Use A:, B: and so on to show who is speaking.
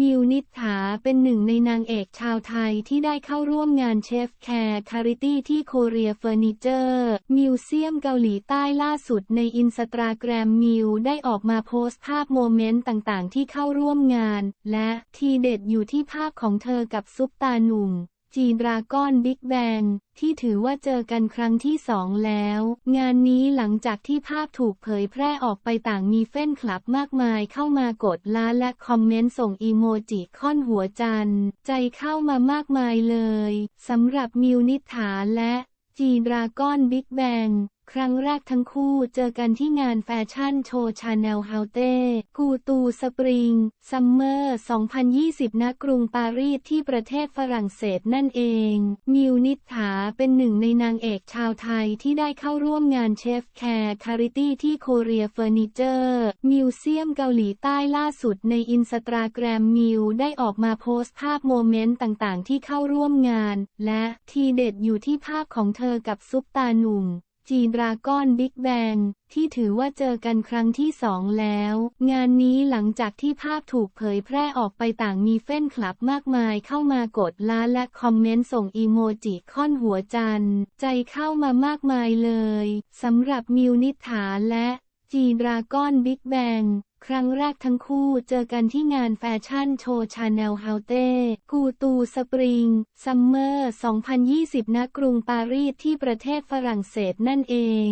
A: มิวนิษฐาเป็นหนึ่งในนางเอกชาวไทยที่ได้เข้าร่วมงานเชฟแคร์คาริตี้ที่โคเรียเฟอร์นิเจอร์มิวเซียมเกาหลีใต้ล่าสุดในอินสตาแกรมมิวได้ออกมาโพสต์ภาพโมเมนต์ต่างๆ ที่เข้าร่วมงาน และทีเด็ดอยู่ที่ภาพของเธอกับซุปตาหนุ่ม จีดราก้อนบิ๊กแบงที่ถือว่าเจอกันครั้งที่สองแล้ว งานนี้หลังจากที่ภาพถูกเผยแพร่ออกไปต่างมีเฟ้นคลับมากมายเข้ามากดล้าและคอมเมนต์ส่งอีโมจิค่อนหัวจัน ใจเข้ามามากมายเลยสำหรับมิวนิษฐาและจีดราก้อนบิ๊กแบงครั้งแรกทั้งคู่เจอกันที่งานแฟชั่นโชว์ชาแนลเฮาเต้กูตูสปริง ซัมเมอร์ 2020 ณ กรุงปารีสที่ประเทศฝรั่งเศสนั่นเอง มิวนิษฐาเป็นหนึ่งในนางเอกชาวไทยที่ได้เข้าร่วมงานเชฟแคร์คาริตี้ที่โคเรียเฟอร์นิเจอร์มิวเซียมเกาหลีใต้ล่าสุดในอินสตาแกรมมิวได้ออกมาโพสต์ภาพโมเมนต์ต่างๆ ที่เข้าร่วมงาน และทีเด็ดอยู่ที่ภาพของเธอกับซุปตาหนุ่ม จีดราก้อนบิ๊กแบงที่ถือว่าเจอกันครั้งที่สองแล้ว งานนี้หลังจากที่ภาพถูกเผยแพร่ออกไปต่างมีเฟ้นคลับมากมายเข้ามากดลค์และคอมเมนต์ส่งอีโมจิค่อนหัวจัน ใจเข้ามามากมายเลยสำหรับมิวนิษฐาและ จีดราก้อนบิ๊กแบงครั้งแรกทั้งคู่เจอกันที่งานแฟชั่นโชว์ชาแนลเฮาเต้กูตูสปริง ซัมเมอร์ 2020 ณ กรุงปารีสที่ประเทศฝรั่งเศสนั่นเอง